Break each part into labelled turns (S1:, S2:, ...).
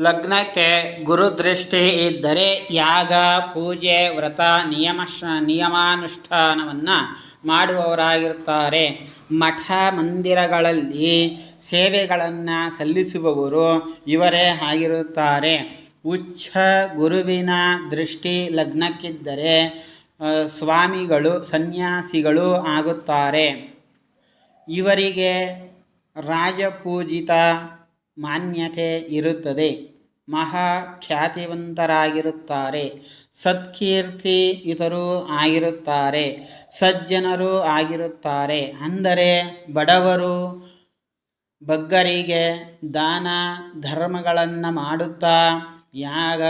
S1: ಲಗ್ನಕ್ಕೆ ಗುರುದೃಷ್ಟಿ ಇದ್ದರೆ ಯಾಗ, ಪೂಜೆ, ವ್ರತ, ನಿಯಮ ನಿಯಮಾನುಷ್ಠಾನವನ್ನು ಮಾಡುವವರಾಗಿರುತ್ತಾರೆ. ಮಠ ಮಂದಿರಗಳಲ್ಲಿ ಸೇವೆಗಳನ್ನು ಸಲ್ಲಿಸುವವರು ಇವರೇ ಆಗಿರುತ್ತಾರೆ. ಉಚ್ಚ ಗುರುವಿನ ದೃಷ್ಟಿ ಲಗ್ನಕ್ಕಿದ್ದರೆ ಸ್ವಾಮಿಗಳು, ಸನ್ಯಾಸಿಗಳು ಆಗುತ್ತಾರೆ. ಇವರಿಗೆ ರಾಜಪೂಜಿತ ಮಾನ್ಯತೆ ಇರುತ್ತದೆ. ಮಹಾ ಖ್ಯಾತಿವಂತರಾಗಿರುತ್ತಾರೆ. ಸತ್ಕೀರ್ತಿಯುತರೂ ಆಗಿರುತ್ತಾರೆ. ಸಜ್ಜನರು ಆಗಿರುತ್ತಾರೆ. ಅಂದರೆ ಬಡವರು ಬಗ್ಗರಿಗೆ ದಾನ ಧರ್ಮಗಳನ್ನು ಮಾಡುತ್ತಾ, ಯಾಗ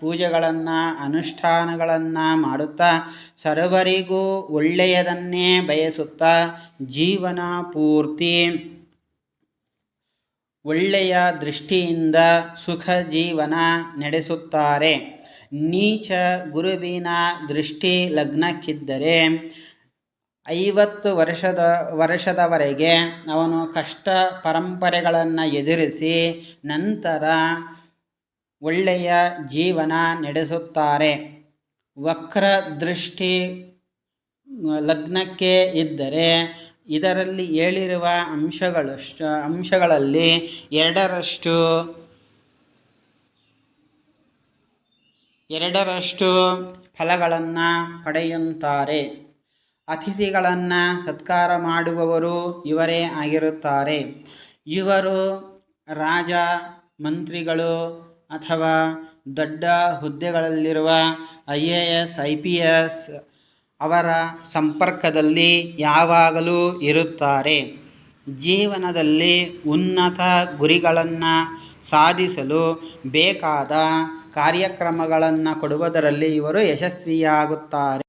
S1: ಪೂಜೆಗಳನ್ನು, ಅನುಷ್ಠಾನಗಳನ್ನು ಮಾಡುತ್ತಾ, ಸರ್ವರಿಗೂ ಒಳ್ಳೆಯದನ್ನೇ ಬಯಸುತ್ತಾ, ಜೀವನ ಪೂರ್ತಿ ಒಳ್ಳೆಯ ದೃಷ್ಟಿಯಿಂದ ಸುಖ ಜೀವನ ನಡೆಸುತ್ತಾರೆ. ನೀಚ ಗುರುವಿನ ದೃಷ್ಟಿ ಲಗ್ನಕ್ಕಿದ್ದರೆ ಐವತ್ತು ವರ್ಷದ, ವರ್ಷದವರೆಗೆ ಅವನು ಕಷ್ಟ ಪರಂಪರೆಗಳನ್ನು ಎದುರಿಸಿ ನಂತರ ಒಳ್ಳೆಯ ಜೀವನ ನಡೆಸುತ್ತಾರೆ. ವಕ್ರ ದೃಷ್ಟಿ ಲಗ್ನಕ್ಕೆ ಇದ್ದರೆ ಇದರಲ್ಲಿ ಹೇಳಿರುವ ಅಂಶಗಳಷ್ಟು, ಅಂಶಗಳಲ್ಲಿ ಎರಡರಷ್ಟು ಎರಡರಷ್ಟು ಫಲಗಳನ್ನು ಪಡೆಯುತ್ತಾರೆ. ಅತಿಥಿಗಳನ್ನು ಸತ್ಕಾರ ಮಾಡುವವರು ಇವರೇ ಆಗಿರುತ್ತಾರೆ. ಇವರು ರಾಜ, ಮಂತ್ರಿಗಳು ಅಥವಾ ದೊಡ್ಡ ಹುದ್ದೆಗಳಲ್ಲಿರುವ I A S, I P S ಅವರ ಸಂಪರ್ಕದಲ್ಲಿ ಯಾವಾಗಲೂ ಇರುತ್ತಾರೆ. ಜೀವನದಲ್ಲಿ ಉನ್ನತ ಗುರಿಗಳನ್ನು ಸಾಧಿಸಲು ಬೇಕಾದ ಕಾರ್ಯಕ್ರಮಗಳನ್ನು ಕೊಡುವುದರಲ್ಲಿ ಇವರು ಯಶಸ್ವಿಯಾಗುತ್ತಾರೆ.